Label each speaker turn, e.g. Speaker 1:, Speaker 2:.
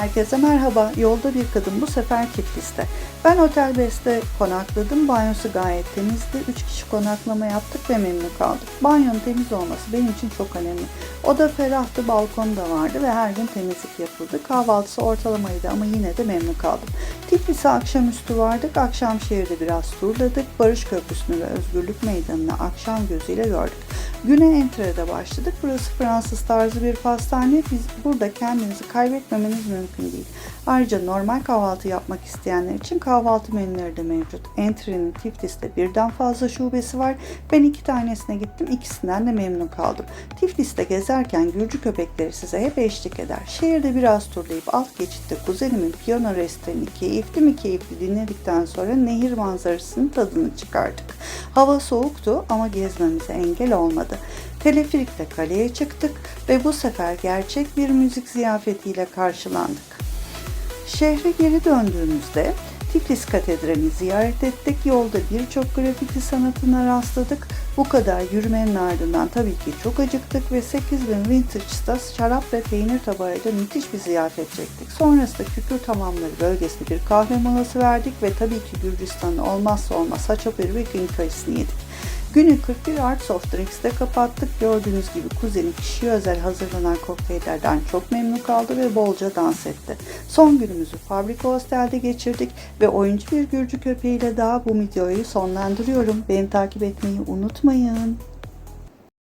Speaker 1: Herkese merhaba. Yolda bir kadın bu sefer Tiflis'te. Ben Otel Best'te konakladım. Banyosu gayet temizdi. 3 kişi konaklama yaptık ve memnun kaldık. Banyonun temiz olması benim için çok önemli. Oda ferahtı, balkonu da vardı ve her gün temizlik yapıldı. Kahvaltısı ortalamaydı ama yine de memnun kaldım. Tiflis'e akşamüstü vardık. Akşam şehirde biraz turladık. Barış Köprüsü'nü ve Özgürlük Meydanı'nı akşam gözüyle gördük. Güne Entre'de başladık. Burası Fransız tarzı bir pastane. Biz burada kendinizi kaybetmemeniz mümkün değil. Ayrıca normal kahvaltı yapmak isteyenler için kahvaltı menüleri de mevcut. Entre'nin Tiflis'te birden fazla şubesi var. Ben iki tanesine gittim. İkisinden de memnun kaldım. Tiflis'te gezerken Gürcü köpekleri size hep eşlik eder. Şehirde biraz turlayıp alt geçitte kuzenimin piyano restoranı keyifli mi keyifli dinledikten sonra nehir manzarasının tadını çıkardık. Hava soğuktu ama gezmemize engel olmadı. Teleferikte kaleye çıktık ve bu sefer gerçek bir müzik ziyafetiyle karşılandık. Şehre geri döndüğümüzde Tiflis Katedrali'ni ziyaret ettik. Yolda birçok grafiti sanatına rastladık. Bu kadar yürümenin ardından tabii ki çok acıktık ve 8000 Vintage'da şarap ve peynir tabağıyla müthiş bir ziyafet çektik. Sonrasında Kükür Tamamları bölgesinde bir kahve molası verdik ve tabii ki Gürcistan'ın olmazsa olmaz haçapuri ve gün yedik. Günü 41 Arts of Drinks'te kapattık. Gördüğünüz gibi kuzenim kişiye özel hazırlanan kokteyllerden çok memnun kaldı ve bolca dans etti. Son günümüzü Fabrika Hostel'de geçirdik ve oyuncu bir Gürcü köpeğiyle daha bu videoyu sonlandırıyorum. Beni takip etmeyi unutmayın.